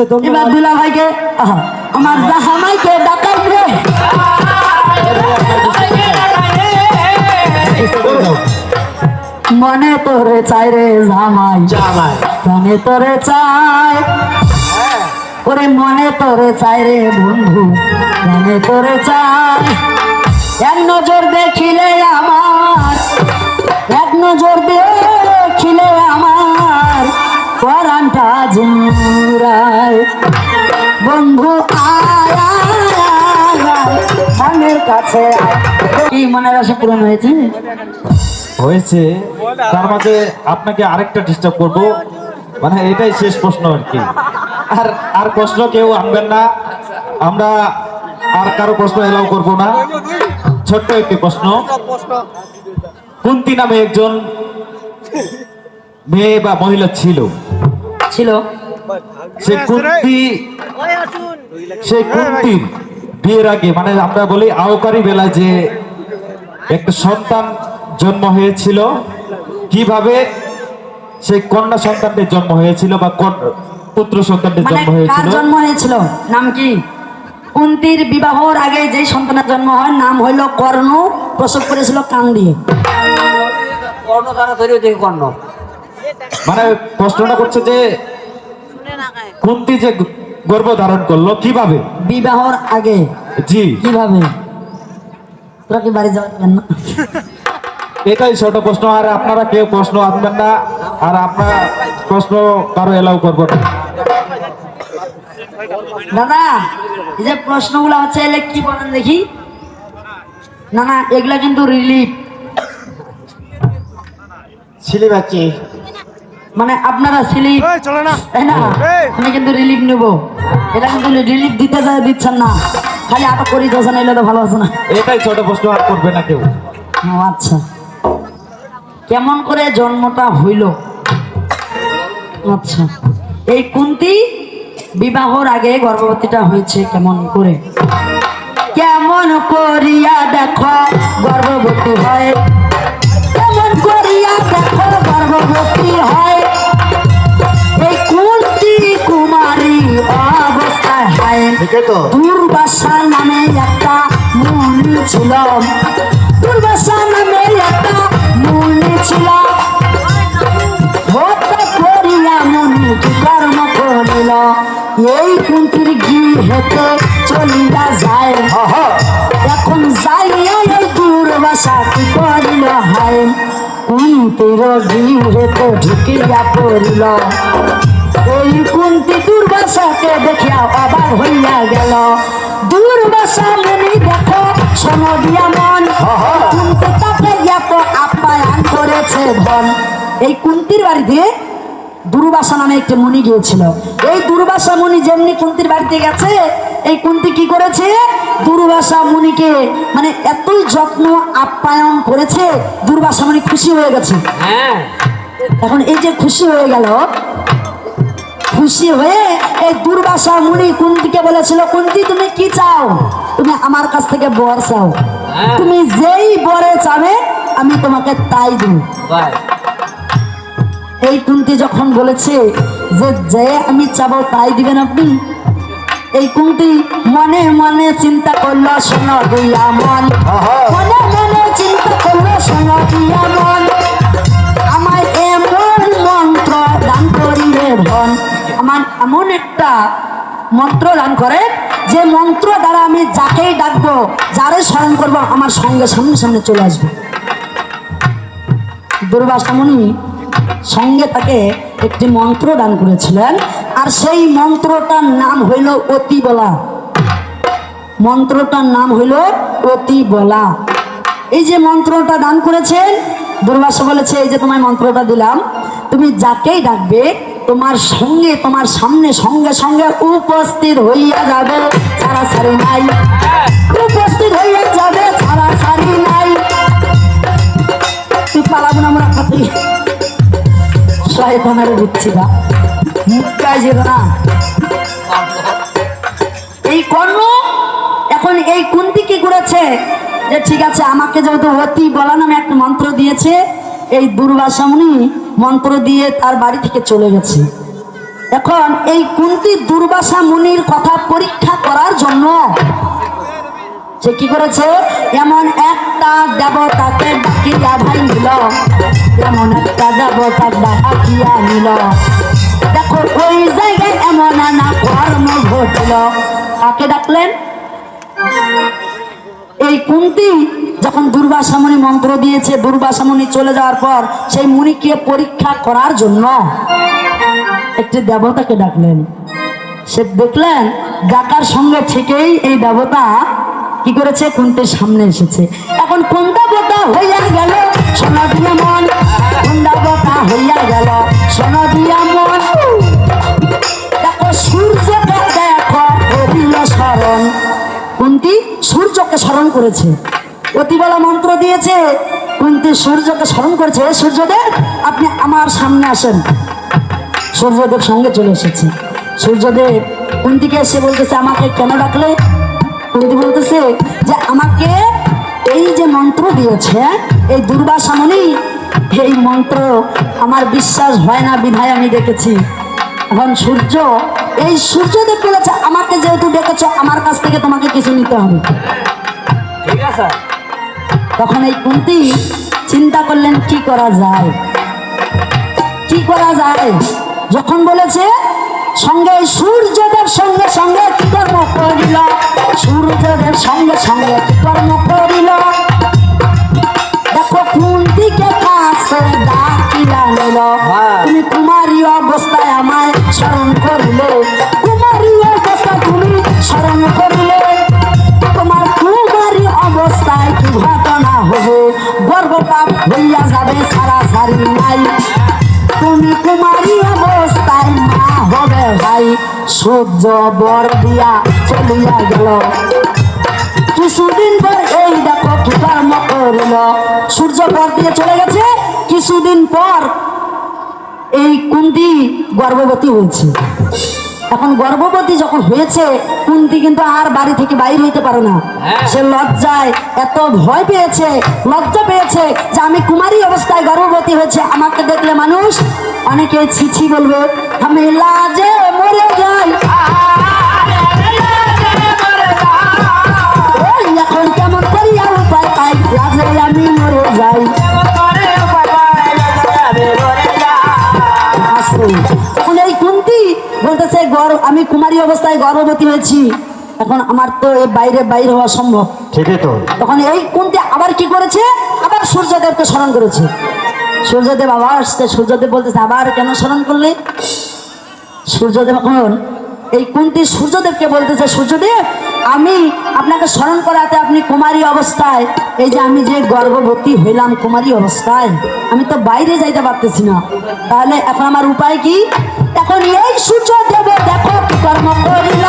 এবার দুলা ভাইকে আমার জাহামাইকে ডাকাই রে। মনে তোরে চাই রে জামাই। জামাই। মনে তোরে চাই। ওরে মনে তোরে চাই রে বন্ধু। মনে তোরে চাই। এক নজর দেখিলে আমার এক নজর দেখিলে আমার পরানটা জুড়ায় বন্ধু আয় আয়, আয়, আয়, মনের কাছে কি মনের আশা পূরণ হয়েছে? হয়েছে। তার মাঝে আপনাকে আরেকটা ডিস্টার্ব করব। মানে এটাই শেষ প্রশ্ন আর কি। আর আর প্রশ্ন কেউ আনবেন না। আমরা আর কারও প্রশ্ন এলাও করব না। ছোট্ট একটি প্রশ্ন। কুন্তি নামে একজন মেয়ে বা মহিলা ছিল। ছিল। সে কুন্তি সে কুন্তির বিয়ের আগে মানে আমরা বলি আওকারি বেলায় যে একটা সন্তান জন্ম হয়েছিল কীভাবে সেই কন্যা সন্তানটির জন্ম হয়েছিল বা পুত্র সন্তানটির মানে জন্ম হয়েছিল? জন্ম হয়েছিল? নাম কি? কুন্তির বিবাহর আগে যে সন্তানের জন্ম হয় নাম হইল কর্ণ। প্রসব করেছিল কান দিয়ে কর্ণ দ্বারা তৈরি হয়েছে কর্ণ? মানে প্রশ্নটা করছে যে কুন্তি যে গর্ভ ধারণ করল কীভাবে? বিবাহর আগে। জি। কীভাবে? তোরা কি বাড়ি যাবেন না? এটাই ছোট প্রশ্ন আর আপনারা কেউ প্রশ্ন আনবেন না আর আপনারা প্রশ্ন কারও এলাও করব না। দাদা এই যে প্রশ্নগুলো হচ্ছে এলে কি বলেন দেখি? না না এগুলা কিন্তু রিলিফ ছিলি বাচ্চি। মানে আপনারা স্লিপ তাই না। আমি কিন্তু রিলিফ নেব। এটা কিন্তু রিলিফ দিতে যায় দিচ্ছেন না। খালি আটক করি এলে তো ভালো আছে না। এটাই ছোট প্রশ্ন আর করবে না কেউ। আচ্ছা। কেমন করে জন্মটা হইল? আচ্ছা। এই কুন্তি বিবাহর আগে গর্ভবতীটা হয়েছে কেমন করে? কেমন করিয়া দেখো গর্ভবতী হয়। কেমন করিয়া দেখো গর্ভবতী হয়। অবস্থায় হয়। দুর্বাসা নামে একটা মুনি ছিল। দুর্বাসা নামে একটা মুনি ছিল কর্ম করিল? এই কুন্তির গৃহেতে চলিয়া যায়। এখন যাইয়া এই দুর্বাসা কি করিল হায়? কুন্তির গৃহেতে ঢুকিয়া পড়িল। দেখিয়া অবাক হইয়া গেল। দুর্বাসা মুনি দেখো শোনো দিয়া মন। কুন্তি তাকে এত আপ্যায়ন করেছে ধন। এই কুন্তির বাড়িতে দুর্বাসা নামে একটি মুনি গিয়েছিল। এই দুর্বাসা মুনি যেমনি কুন্তির বাড়িতে গেছে এই কুন্তি কি করেছে? দুর্বাসা মুনিকে মানে এতই যত্ন আপ্যায়ন করেছে দুর্বাসা মুনি খুশি হয়ে গেছে। হ্যাঁ। এখন এই যে খুশি হয়ে গেল খুশি হয়ে এই দুর্বাসা মুনি কুন্তিকে বলেছিল কুন্তি তুমি কি চাও? তুমি আমার কাছ থেকে বর চাও। হ্যাঁ। তুমি যেই বরে চাবে আমি তোমাকে তাই দিব। এই কুন্তি যখন বলেছে যে যে আমি চাবো তাই দিবেন আপনি? এই কুন্তি মনে মনে চিন্তা করল শোনো দিয়া মন। মনে মনে চিন্তা করল শোনো দিয়া মন। আমায় এমন মন্ত্র দান করিলে ধন। এমন একটা মন্ত্র দান করে যে মন্ত্র দ্বারা আমি যাকেই ডাকবো, যারে স্মরণ করব, আমার সঙ্গে সামনে সামনে চলে আসবে। দুর্বাসামনি সঙ্গে তাকে একটি মন্ত্র দান করেছিলেন, আর সেই মন্ত্রটার নাম হইল অতি বলা মন্ত্রটার নাম হইল অতি বলা এই যে মন্ত্রটা দান করেছেন দুর্বাসা বলেছে, এই যে তোমায় মন্ত্রটা দিলাম, তুমি যাকেই ডাকবে তোমার সঙ্গে, তোমার সামনে, সঙ্গে সঙ্গে উপস্থিত হইয়া যাবে সারা সারি নাই। উপস্থিত হইয়া যাবে সারা সারি নাই। তুই পালাবো না আমরা খাতে। শয়তানের বুঝছি না মুখটা যেত না। এই কর্ণ এখন এই কুন্তি কি করেছে? যে ঠিক আছে, আমাকে যেহেতু অতি বলা নামে একটা মন্ত্র দিয়েছে, এই দুর্বাসামনি মন্ত্র দিয়ে তার বাড়ি থেকে চলে গেছে। এখন এই কুন্তি দুর্বাসা মুনির কথা পরীক্ষা করার জন্য সে কি করেছে? এমন একটা দেবতাকে ডাকিয়া ভাই নিল। এমন একটা দেবতা ডাকিয়া নিল। দেখো, ওই জায়গায় এমন না কর্ম ঘটল। কাকে ডাকলেন? এই কুন্তি যখন দুর্বাসা মুনি মন্ত্র দিয়েছে দুর্বাসা মুনি চলে যাওয়ার পর সেই মুনিকে পরীক্ষা করার জন্য একটি দেবতাকে ডাকলেন। সে দেখলেন ডাকার সঙ্গে থেকেই এই দেবতা কি করেছে? কুন্তের সামনে এসেছে। এখন কোন দেবতা হইয়া গেল, সোনা দিয়া মন। কোন দেবতা হইয়া গেল, সোনা দিয়া মন। দেখো সূর্যকে সূর্যকে স্মরণ করেছে। অতিবেলা মন্ত্র দিয়েছে, কুন্তি সূর্যকে স্মরণ করেছে সূর্যদেব, আপনি আমার সামনে আসেন। সূর্যদেব সঙ্গে চলে এসেছে। সূর্যদেব কুন্তিকে এসে বলতেছে, আমাকে কেন ডাকলে? কুন্তি বলতেছে যে, আমাকে এই যে মন্ত্র দিয়েছে, এই দুর্বাসামণি, এই মন্ত্র আমার বিশ্বাস হয় না, বিধায় আমি দেখেছি এখন সূর্য, এই সূর্যদেব বলেছে, আমাকে যেহেতু ডেকেছ, আমার কাছ থেকে তোমাকে কিছু নিতে হবে। তখন এই কুন্তি চিন্তা করলেন কি করা যায়? কি করা যায়? যখন বলেছে সঙ্গে সূর্যদেব সঙ্গে সঙ্গে কর্ম করিল? সূর্যদেব সঙ্গে সঙ্গে কর্ম করিল? দেখো কুন্তিকে কাছে ডাকিলা নিল। হ্যাঁ। তুমি কুমারী অবস্থায় আমায় স্মরণ করিলে। কুমারী অবস্থা তুমি স্মরণ করিলে। ঘটনা হবে গর্ভপাপ হইয়া যাবে সারা সারি নাই। তুমি কুমারী অবস্থায় মা হবে ভাই, সূর্য বর দিয়া চলিয়া গেল। কিছুদিন পর এই দেখো কি কর্ম সূর্য পর দিয়ে চলে গেছে, কিছুদিন পর এই কুন্তি গর্ভবতী হয়েছে। এখন গর্ভবতী যখন হয়েছে কুন্তি কিন্তু আর বাড়ি থেকে বাইরে হইতে পারে না। হ্যাঁ। সে লজ্জায় এত ভয় পেয়েছে লজ্জা পেয়েছে যে আমি কুমারী অবস্থায় গর্ভবতী হয়েছে। আমাকে দেখলে মানুষ অনেকে ছিছি বলবে আমি লাজে মরে যাই। আমি কুমারী অবস্থায় গর্ভবতী হয়েছি এখন আমার তো এই বাইরে বাইরে হওয়া সম্ভব। ঠিকই তো। তখন এই কুন্তি আবার কি করেছে? আবার সূর্যদেবকে স্মরণ করেছে। সূর্যদেব আবার আসছে সূর্যদেব বলতেছে আবার কেন স্মরণ করলে? সূর্যদেব এখন এই কুন্তি সূর্যদেবকে বলতেছে সূর্যদেব আমি আপনাকে স্মরণ করাতে আপনি কুমারী অবস্থায় এই যে আমি যে গর্ভবতী হইলাম কুমারী অবস্থায় আমি তো বাইরে যাইতে পারতেছি না। তাহলে এখন আমার উপায় কি? এখন এই সূর্যদেব দেখো কি কর্ম করিল।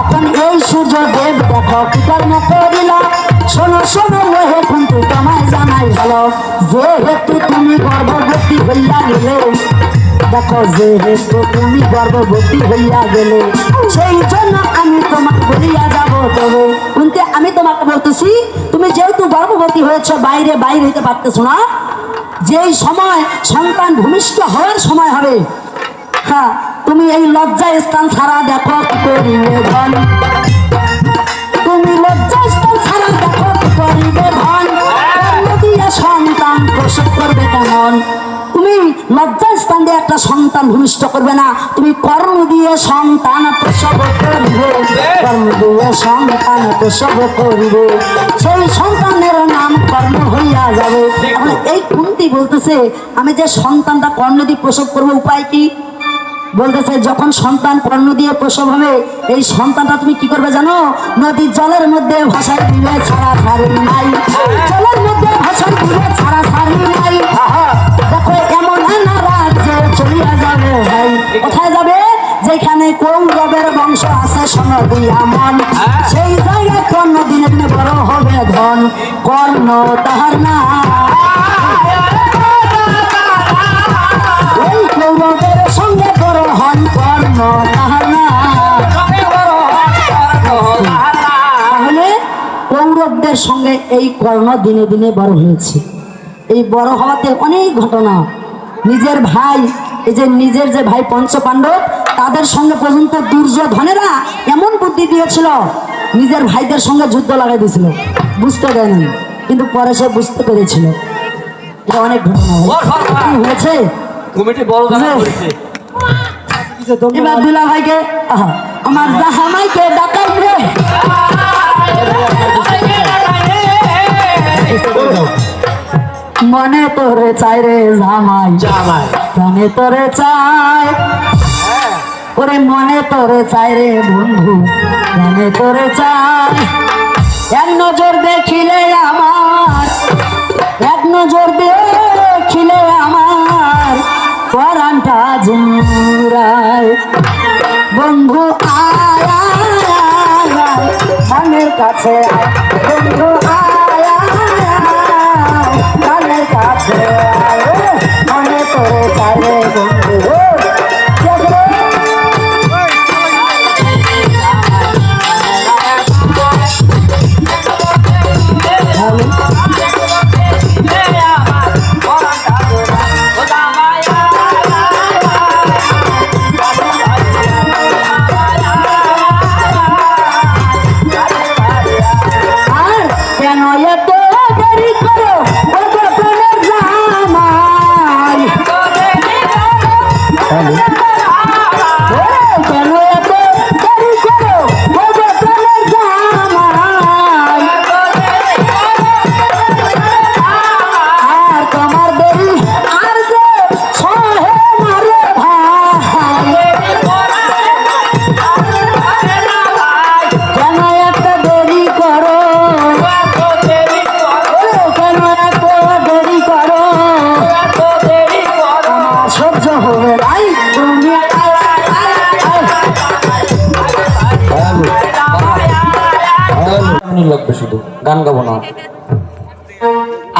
এখন এই সূর্যদেব দেখো কি কর্ম করিল। শোনো শোনো ওহে কিন্তু তোমায় জানাই ভালো। যেহেতু তুমি গর্ভবতী হইয়া গেলে দেখো যেহেতু তুমি গর্ভবতী হইয়া গেলে সেই জন্য আমি তোমাকে বলিয়া যাব তবে কিন্তু আমি তোমাকে বলতেছি তুমি যেহেতু গর্ভবতী হয়েছ বাইরে বাইরে হইতে পারতেছো না যেই সময় সন্তান ভূমিষ্ঠ হওয়ার সময় হবে হ্যাঁ তুমি এই লজ্জা স্থান ছাড়া দেখো করিবে ধন? তুমি লজ্জা স্থান ছাড়া দেখো করিবে ধন? সন্তান প্রসব করবে কেমন? তুমি লজ্জা স্থান দিয়ে একটা সন্তান ভূমিষ্ঠ করবে না। তুমি কর্ম দিয়ে সন্তান প্রসব করিবে। কর্ম দিয়ে সন্তান প্রসব করিবে। সেই সন্তানের নাম কর্ম হইয়া যাবে। এখন এই কুন্তি বলতেছে, আমি যে সন্তানটা কর্ণ দিয়ে প্রসব করব, উপায় কি? বলতেছে, যখন সন্তান কর্ণ দিয়ে প্রসব হবে, এই সন্তানটা তুমি কি করবে জানো? নদীর জলের মধ্যে ভাষায় দিবে ছাড়া ছাড়ি নাই। জলের মধ্যে ভাষায় দিবে ছাড়া ছাড়ি নাই। দেখো, এমন না রাজ্যে চলিয়া যাবে ভাই। কোথায় যাবে? যেখানে কৌরবের বংশ আছে সনদী আমন সেই জায়গায় কর্ণ দিনে বড় হবে ধন। কর্ণ তাহার না তাহলে কৌরবদের সঙ্গে এই কর্ণ দিনে দিনে বড় হয়েছে। এই বড় হওয়াতে অনেক ঘটনা। নিজের ভাই এই যে নিজের যে ভাই পঞ্চ পাণ্ডব তাদের সঙ্গে পর্যন্ত দুর্যোধনেরা এমন বুদ্ধি দিয়েছিল নিজের ভাইদের সঙ্গে যুদ্ধ লাগাই দিয়েছিল। বুঝতে দেয়নি কিন্তু পরে সে বুঝতে পেরেছিল। অনেক ঘটনা। হয়েছে? কমিটি বড় এবার দুলা ভাইকে আমার জাহামাইকে ডাকাই রে মনে তোরে চাই রে জামাই। জামাই। মনে তোরে চাই। ওরে মনে তোরে চাই রে বন্ধু। মনে তোরে চাই। এক নজর দেখিলে কাছে বন্ধু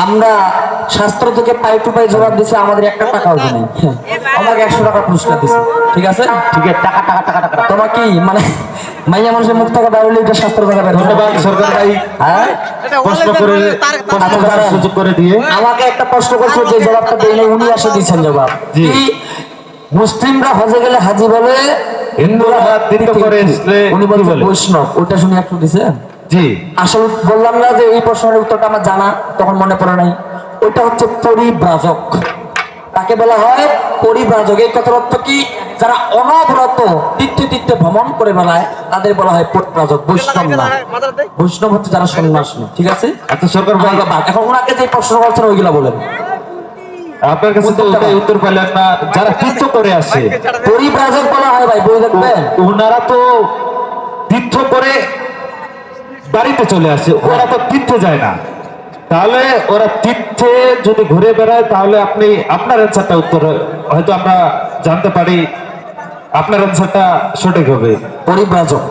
আমরা শাস্ত্র থেকে পাই টু পাই জবাব দিছে আমাদের একটা টাকাও দেয় আমাকে একশো টাকা পুরস্কার দিছে ঠিক আছে? ঠিক আছে টাকা টাকা টাকা টাকা। তোমার কি মানে মাইয়া মানুষের মুখ থেকে বাইরে এটা শাস্ত্র থেকে বের ধন্যবাদ সরকার ভাই। হ্যাঁ? প্রশ্ন করে প্রশ্ন করার সুযোগ করে দিয়ে। আমাকে একটা প্রশ্ন করছে যে জবাবটা দেই নাই উনি এসে দিচ্ছেন জবাব। জি। মুসলিমরা হজে গেলে হাজি বলে হিন্দুরা হাত দিতে করে উনি বলে? বৈষ্ণব। ওটা শুনে একটু দিছেন? জি। আসলে বললাম না যে এই প্রশ্নের উত্তরটা আমার জানা তখন মনে পড়ে নাই। ওইটা হচ্ছে পরিব্রাজক। তাকে বলা হয় পরিব্রাজক। এই কথার অর্থ কি? যারা অনবরত তীর্থে তীর্থে ভ্রমণ করে বেড়ায় তাদের বলা হয় পরিব্রাজক বৈষ্ণব না বৈষ্ণব হচ্ছে যারা সন্ন্যাস নেয়, ঠিক আছে? আচ্ছা সরকার এখন ওনাকে যে প্রশ্ন করছেন ওইগুলা বলেন। আপনার কাছে তো ওটাই উত্তর পেলেন না। যারা তীর্থ করে আসে পরিব্রাজক বলা হয় ভাই বই দেখবেন। ওনারা তো তীর্থ করে বাড়িতে চলে আসে ওরা তো তীর্থে যায় না। তাহলে ওরা তীর্থে যদি ঘুরে বেড়ায় তাহলে আপনি আপনার অ্যান্সারটা উত্তর হয়তো আমরা জানতে পারি আপনার অ্যান্সারটা সঠিক হবে। পরিব্রাজক।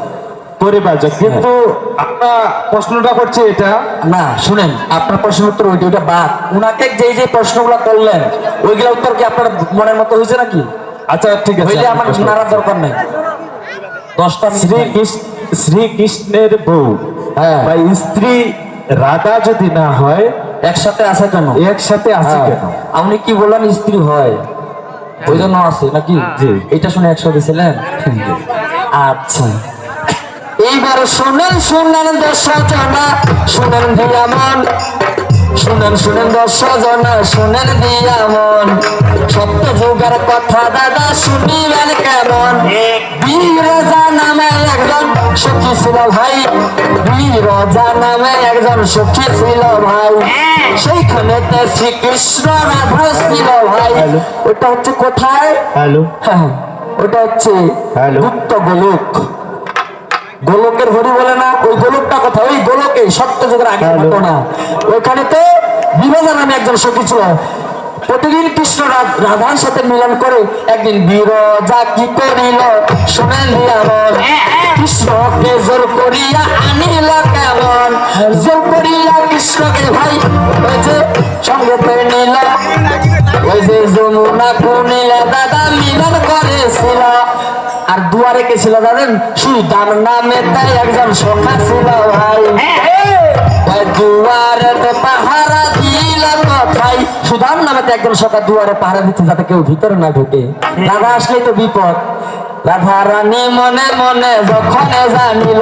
পরিবারজন কিন্তু আমরা প্রশ্নটা করছি এটা। না শুনেন আপনার প্রশ্নের উত্তর ওইটা ওইটা বাদ। উনাকে যে যে প্রশ্নগুলো করলেন ওইগুলা উত্তর কি আপনার মনের মতো হয়েছে নাকি? আচ্ছা ঠিক আছে হইলে আমার নাড়ার দরকার নেই। দশটা শ্রীকৃষ্ণ শ্রীকৃষ্ণের বউ। হ্যাঁ। বা স্ত্রী রাধা যদি না হয় একসাথে আসা কেন? একসাথে আছে হ্যাঁ। কেন? আপনি কি বললেন স্ত্রী হয়? ওই জন্য আছে নাকি? এটা শুনে একসাথে ছিলেন? আচ্ছা। এইবার শুনেন শুনেন জনা শুনেন দিয়া মন শুনেন শুনেন দশ জনা শুনেন দিয়া মন। সত্য যুগের কথা দাদা শুনিলেন কেমন? বীরজা নামে একজন সখী ছিল ভাই। বীরজা নামে একজন সখী ছিল ভাই। সেইখানে শ্রীকৃষ্ণ রাধা ছিল ভাই। ওটা হচ্ছে কোথায়? হ্যালো। হ্যাঁ ওটা হচ্ছে। গুপ্ত গোলক। গোলকের হরি বলে না ওই গোলকটা কথা ওই গোলকে সত্য যুগের আগে ঘটনা ওইখানে তো বিরোধা নামে একজন সখী ছিল। প্রতিদিন কৃষ্ণ রাধার সাথে মিলন করে একদিন বিরজা কি করিল? শোনেন আমার কৃষ্ণকে জোর করিয়া আনিল কেমন জোর করিয়া কৃষ্ণকে ভাই ওই যে সঙ্গে নিল। ওই যে যমুনা দাদা মিলন করেছিল। আর দুয়ারে কে ছিল জানেন? সুদান নামে তাই একজন সখা ছিল ভাই। সুদাম একজন সকাল দুয়ারে পাহারা দিচ্ছে যাতে কেউ ভিতরে না ঢুকে। রাধা তো বিপদ। রাধা রানী মনে মনে যখন জানিল,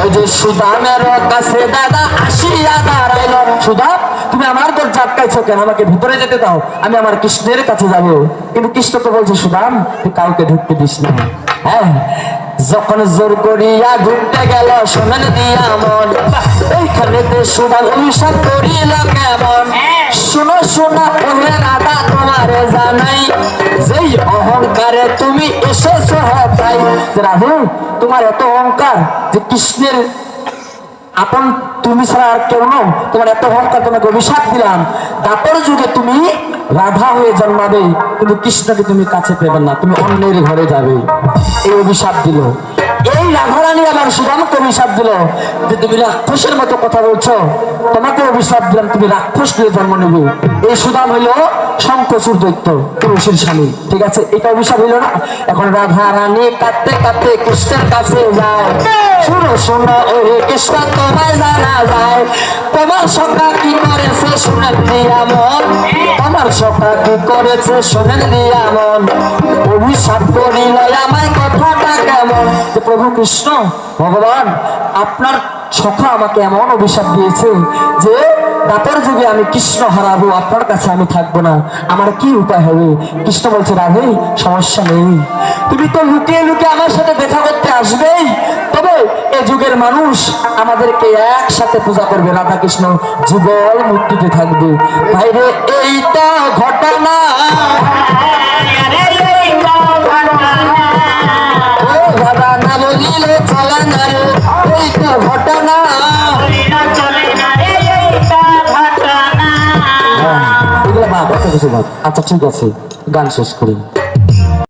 ওই যে সুদামের কাছে দাদা আসিয়া দাঁড়াইল। সুদাম তুমি আমার দরজা আটকাইছো কেন? আমাকে ভিতরে যেতে দাও। আমি আমার কৃষ্ণের কাছে যাব। কিন্তু কৃষ্ণ তো বলছে সুদাম তুই কাউকে ঢুকতে দিস না। হ্যাঁ যখন জোর করিয়া ঘুরতে গেল, শোনেন দিয়া মন। এইখানে সুদাম অভিশাপ করিল কেমন? শোনো, শোনা ওহে রাধা, তোমারে জানাই, যেই অহংকারে তুমি এসেছ তাই। রাধে তোমার এত অহংকার যে কৃষ্ণের আপন তুমি ছাড়া আর কেউ তোমার এত অহংকার তোমাকে অভিশাপ দিলাম। দাপর যুগে তুমি রাধা হয়ে জন্মাবে, কিন্তু কৃষ্ণকে তুমি কাছে পেবে না, তুমি অন্যের ঘরে যাবে। এই অভিশাপ দিল। এই রাধারানী আবার সুদামকে অভিশাপ দিল। যে তুমি রাক্ষসের মতো কথা বলছো, তোমাকে অভিশাপ দিলাম, তুমি রাক্ষস দিয়ে জন্ম নেবে। এই সুদাম হইল শঙ্কচুর দৈত্য, তুলসীর স্বামী ঠিক আছে? এটা অভিশাপ হইল না? এখন রাধা রানী কাঁদতে কাঁদতে কৃষ্ণের কাছে যায়। শুনো, শোনো ওই কৃষ্ণ, তোমায় জানা যায়। তোমার সখা কি করেছে শুনেন দিয়ামন তোমার সখা কি করেছে শুনেন দিয়ামন অভিশাপ করিল, আমায় কথাটা কেমন? প্রভু কৃষ্ণ, ভগবান, আপনার সখা আমাকে এমন অভিশাপ দিয়েছে যে দাপর যুগে আমি কৃষ্ণ হারাবো, আপনার কাছে আমি থাকব না। আমার কি উপায় হবে? কৃষ্ণ বলছে, রাধে, সমস্যা নেই। তুমি তো লুকিয়ে লুকিয়ে আমার সাথে দেখা করতে আসবেই। তবে এ যুগের মানুষ আমাদেরকে একসাথে পূজা করবে। রাধা কৃষ্ণ, যুগল মূর্তিতে থাকবে। ভাইরে, এইটা ঘটনা। ভাব আচ্ছা ঠিক আছে গান শেষ করি।